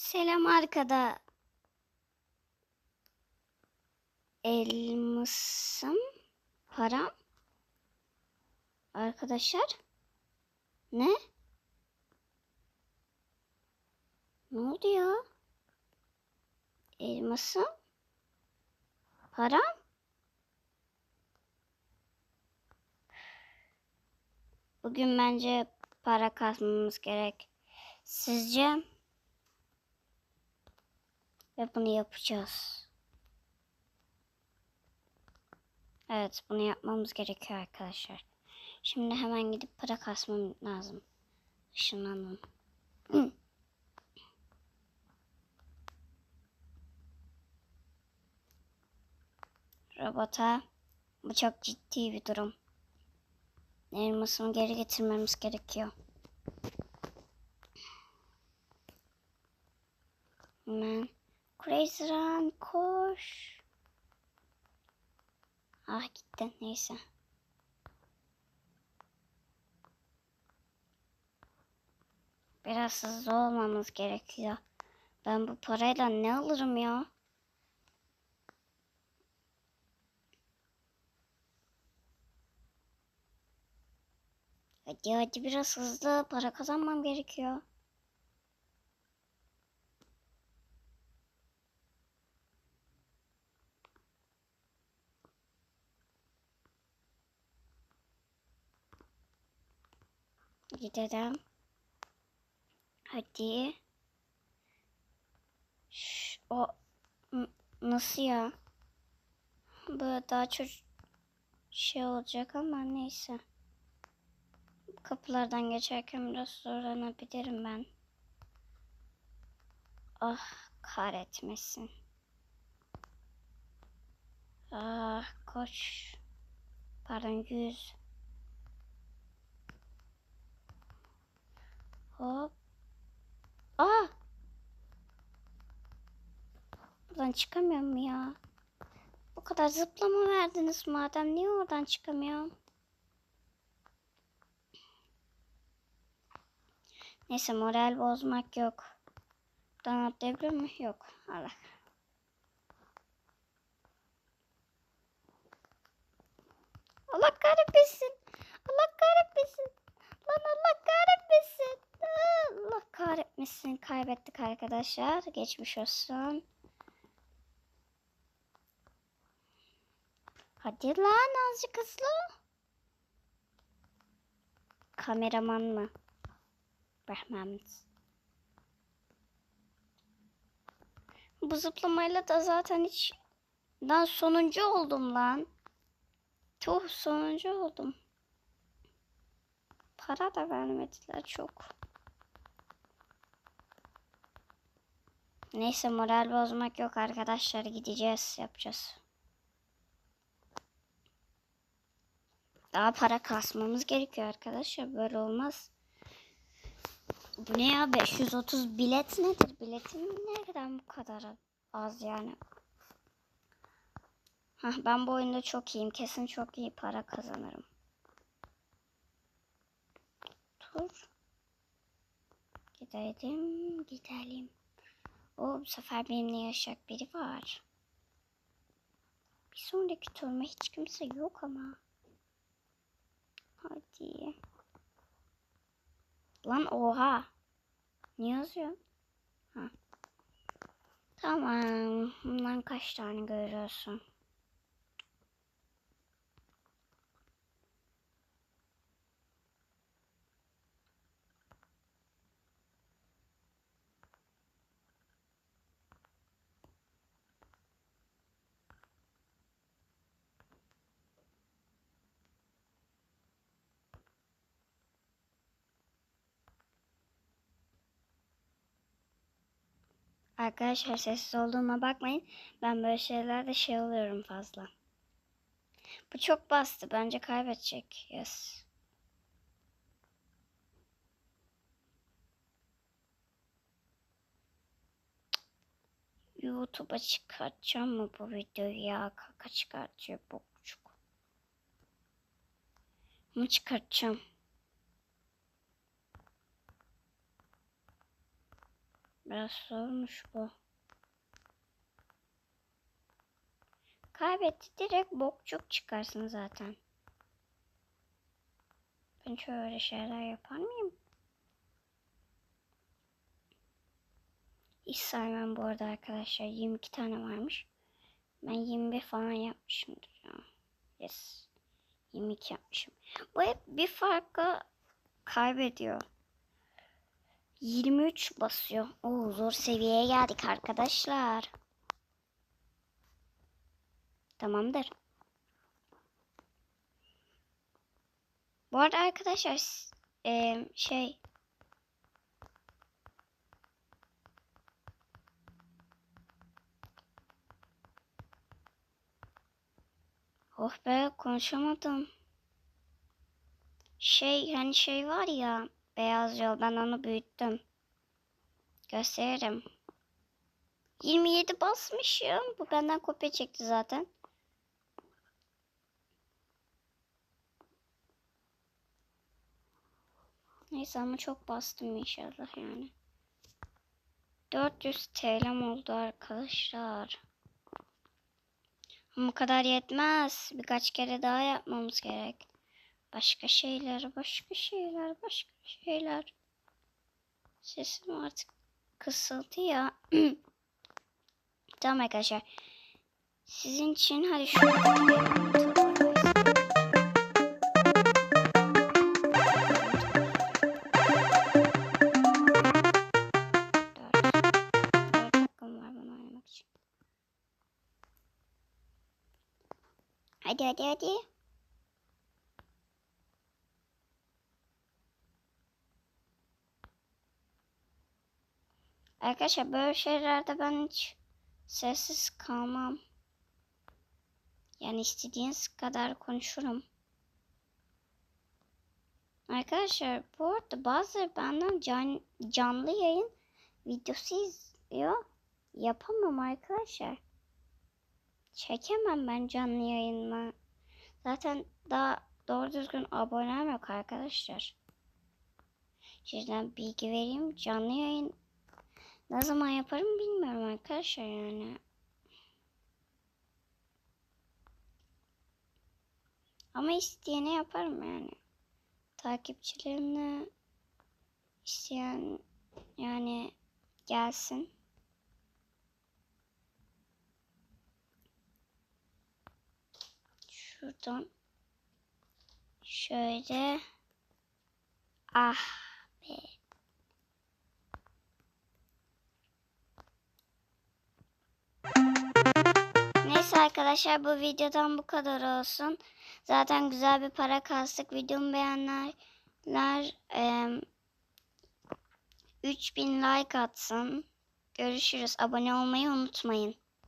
Selam arkada. Elmasım. Param. Arkadaşlar. Ne? Ne oldu ya? Elmasım. Param. Bugün bence para kasmamız gerek. Sizce? Ve bunu yapacağız. Evet bunu yapmamız gerekiyor arkadaşlar. Şimdi hemen gidip para kasmam lazım. Işınlanın. Robota bu çok ciddi bir durum. Elmasını geri getirmemiz gerekiyor. Hemen. Crazy Run koş. Ah gitti neyse. Biraz hızlı olmamız gerekiyor. Ben bu parayla ne alırım ya? Hadi hadi biraz hızlı para kazanmam gerekiyor. Gidelim. Hadi. Şş, o nasıl ya? Böyle daha çok şey olacak ama neyse. Kapılardan geçerken biraz zorlanabilirim ben. Ah kahretmesin. Ah koş. Pardon yüz. Hop. Aa! Buradan çıkamıyorum ya. Bu kadar zıplama verdiniz madem. Niye oradan çıkamıyorum? Neyse moral bozmak yok. Buradan atlayabilir mi? Yok. Allah. Allah kahretmesin. Allah kahretmesin. Lan Allah kahretmesin. Allah kahretmesin. Kaybettik arkadaşlar. Geçmiş olsun. Hadi lan azıcık hızlı. Kameraman mı? Rahmemiz. Bu zıplamayla da zaten hiç... Lan sonuncu oldum lan. Tuh sonuncu oldum. Para da vermediler çok. Neyse moral bozmak yok arkadaşlar. Gideceğiz yapacağız. Daha para kasmamız gerekiyor arkadaşlar. Böyle olmaz. Bu ne ya 530 bilet nedir? Biletim nereden bu kadar az yani? Hah, ben bu oyunda çok iyiyim. Kesin çok iyi para kazanırım. Dur. Gidelim, gidelim. O bu sefer benimle yaşayacak biri var. Bir sonraki turma hiç kimse yok ama. Hadi. Lan oha. Ne yazıyor? Ha. Tamam. Bundan kaç tane görüyorsun? Arkadaşlar sessiz olduğuma bakmayın. Ben böyle şeylerde şey oluyorum fazla. Bu çok bastı. Bence kaybedecek. Yes. YouTube'a çıkartacağım mı bu videoyu ya? Kaka çıkartıyor bokçuk. Mı çıkartacağım? Biraz zormuş bu. Kaybetti direkt bokçuk çıkarsın zaten. Ben şöyle şeyler yapar mıyım? Hiç saymam bu arada arkadaşlar. 22 tane varmış. Ben 21 falan yapmışımdır ya. Yes. 22 yapmışım. Bu hep bir farkı kaybediyor. 23 basıyor. Oo zor seviyeye geldik arkadaşlar. Tamamdır. Bu arada arkadaşlar eee, şey Oh be konuşamadım. Şey hani şey var ya beyaz yol ben onu büyüttüm. Gösteririm. 27 basmışım. Bu benden kopya çekti zaten. Neyse ama çok bastım inşallah yani. 400 TL'm oldu arkadaşlar. Bu kadar yetmez. Birkaç kere daha yapmamız gerek. Başka şeyler, başka şeyler, başka şeyler. Sesim artık kısıldı ya. tamam arkadaşlar. Sizin için hadi şu. Hadi hadi hadi. Arkadaşlar böyle şeylerde ben hiç sessiz kalmam. Yani istediğiniz kadar konuşurum. Arkadaşlar bu arada bazıları benden can, canlı yayın videosu izliyor. Yapamam arkadaşlar. Çekemem ben canlı yayınla. Zaten daha doğru düzgün abonem yok arkadaşlar. Sizden bilgi vereyim. Canlı yayın ne zaman yaparım bilmiyorum arkadaşlar yani. Ama isteyene yaparım yani. Takipçilerimle isteyen yani gelsin. Şuradan şöyle ah be. Neyse arkadaşlar bu videodan bu kadar olsun. Zaten güzel bir para kastık. Videomu beğenenler em, 3000 like atsın. Görüşürüz. Abone olmayı unutmayın.